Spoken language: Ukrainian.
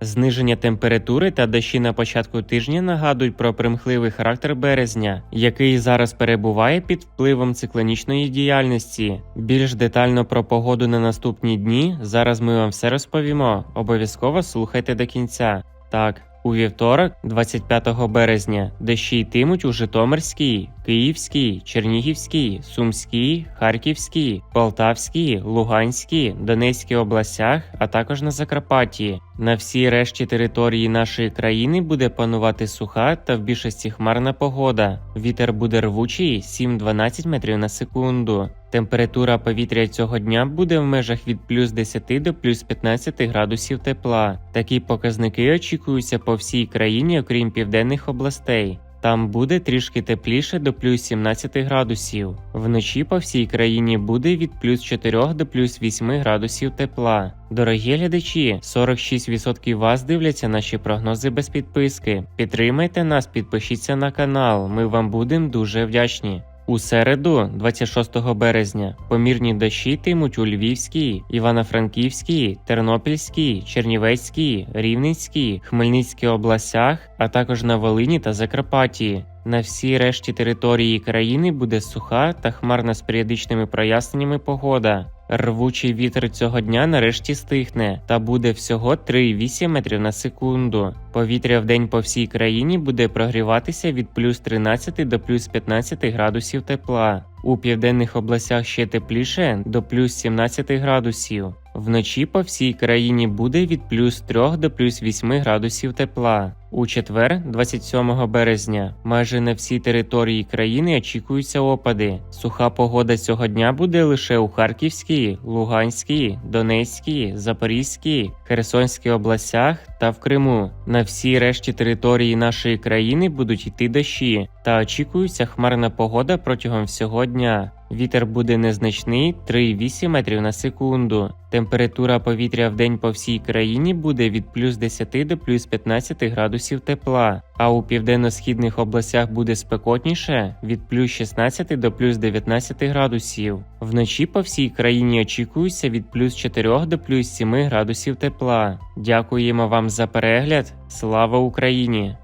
Зниження температури та дощі на початку тижня нагадують про примхливий характер березня, який зараз перебуває під впливом циклонічної діяльності. Більш детально про погоду на наступні дні зараз ми вам все розповімо. Обов'язково слухайте до кінця. Так, у вівторок, 25 березня, дощі йтимуть у Житомирській, Київській, Чернігівській, Сумській, Харківській, Полтавській, Луганській, Донецькій областях, а також на Закарпатті. На всій решті території нашої країни буде панувати суха та в більшості хмарна погода. Вітер буде рвучий 7-12 метрів на секунду. Температура повітря цього дня буде в межах від плюс 10 до плюс 15 градусів тепла. Такі показники очікуються по всій країні, окрім південних областей. Там буде трішки тепліше до плюс 17 градусів. Вночі по всій країні буде від плюс 4 до плюс 8 градусів тепла. Дорогі глядачі, 46% вас дивляться наші прогнози без підписки. Підтримайте нас, підпишіться на канал. Ми вам будемо дуже вдячні. У середу, 26 березня, помірні дощі йтимуть у Львівській, Івано-Франківській, Тернопільській, Чернівецькій, Рівненській, Хмельницькій областях, а також на Волині та Закарпатті. На всій решті території країни буде суха та хмарна з періодичними проясненнями погода. Рвучий вітер цього дня нарешті стихне та буде всього 3,8 метрів на секунду. Повітря в день по всій країні буде прогріватися від плюс 13 до плюс 15 градусів тепла. У південних областях ще тепліше до плюс 17 градусів. Вночі по всій країні буде від плюс 3 до плюс 8 градусів тепла. У четвер, 27 березня, майже на всій території країни очікуються опади. Суха погода цього дня буде лише у Харківській, Луганській, Донецькій, Запорізькій, Херсонській областях та в Криму. На всій решті території нашої країни будуть йти дощі, та очікується хмарна погода протягом всього дня. Вітер буде незначний 3,8 метрів на секунду. Температура повітря в день по всій країні буде від плюс 10 до плюс 15 градусів тепла, а у південно-східних областях буде спекотніше від плюс 16 до плюс 19 градусів. Вночі по всій країні очікується від плюс 4 до плюс 7 градусів тепла. Дякуємо вам за перегляд. Слава Україні!